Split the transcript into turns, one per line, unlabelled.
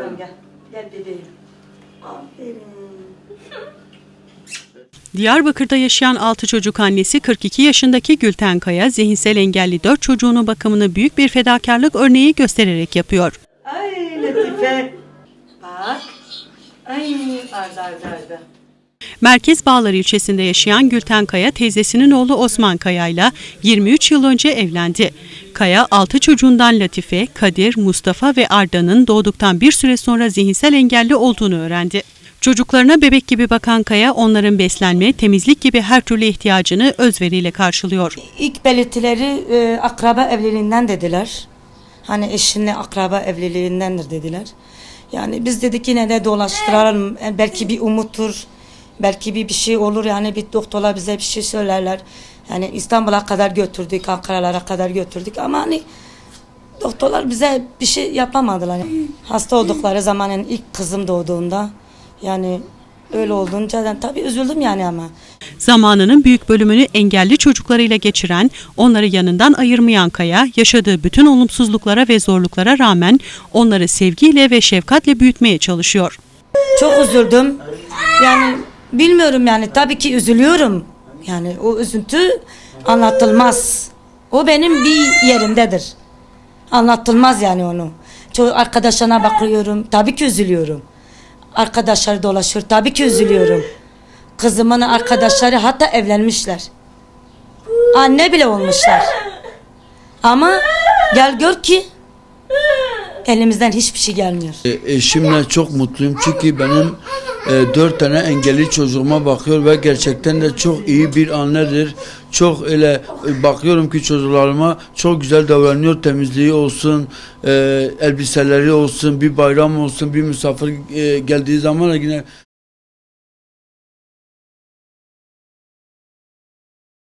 Annem gel. Gel bebeğim. Aferin.
Diyarbakır'da yaşayan 6 çocuk annesi 42 yaşındaki Gülten Kaya, zihinsel engelli 4 çocuğunun bakımını büyük bir fedakarlık örneği göstererek yapıyor.
Ay Latife. Bak. Ay arda arda arda.
Merkez Bağlar ilçesinde yaşayan Gülten Kaya, teyzesinin oğlu Osman Kaya ile 23 yıl önce evlendi. Kaya, 6 çocuğundan Latife, Kadir, Mustafa ve Arda'nın doğduktan bir süre sonra zihinsel engelli olduğunu öğrendi. Çocuklarına bebek gibi bakan Kaya, onların beslenme, temizlik gibi her türlü ihtiyacını özveriyle karşılıyor.
İlk belirtileri e, akraba evliliğinden dediler. Hani eşinle akraba evliliğindendir dediler. Yani biz dedik yine de dolaştıralım. E, belki bir umuttur. Belki bir bir şey olur yani bir doktorlar bize bir şey söylerler. Yani İstanbul'a kadar götürdük, Ankara'lara kadar götürdük ama hani doktorlar bize bir şey yapamadılar. Hasta oldukları zamanın ilk kızım doğduğunda yani öyle olduğunca ben tabii üzüldüm yani ama.
Zamanının büyük bölümünü engelli çocuklarıyla geçiren, onları yanından ayırmayan Kaya, yaşadığı bütün olumsuzluklara ve zorluklara rağmen onları sevgiyle ve şefkatle büyütmeye çalışıyor.
Çok üzüldüm. Yani bilmiyorum yani tabii ki üzülüyorum. Yani o üzüntü anlatılmaz. O benim bir yerimdedir. Anlatılmaz yani onu. Çoğu arkadaşlarına bakıyorum. Tabii ki üzülüyorum. Arkadaşları dolaşıyor. Tabii ki üzülüyorum. Kızımın arkadaşları hatta evlenmişler. Anne bile olmuşlar. Ama gel gör ki elimizden hiçbir şey gelmiyor.
E, Eşimle çok mutluyum çünkü benim dört tane engelli çocuğuma bakıyor ve gerçekten de çok iyi bir annedir. Çok öyle e, bakıyorum ki çocuklarıma çok güzel davranıyor. Temizliği olsun, e, elbiseleri olsun, bir bayram olsun, bir misafir e, geldiği zaman yine